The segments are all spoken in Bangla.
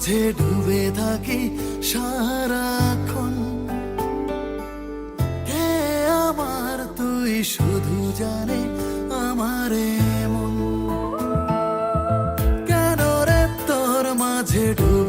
মাঝে ডুবে থাকি সারাক্ষণ। হে আমার, তুই শুধু জানে আমার মন কেন রে তোর মাঝে ডুবে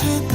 should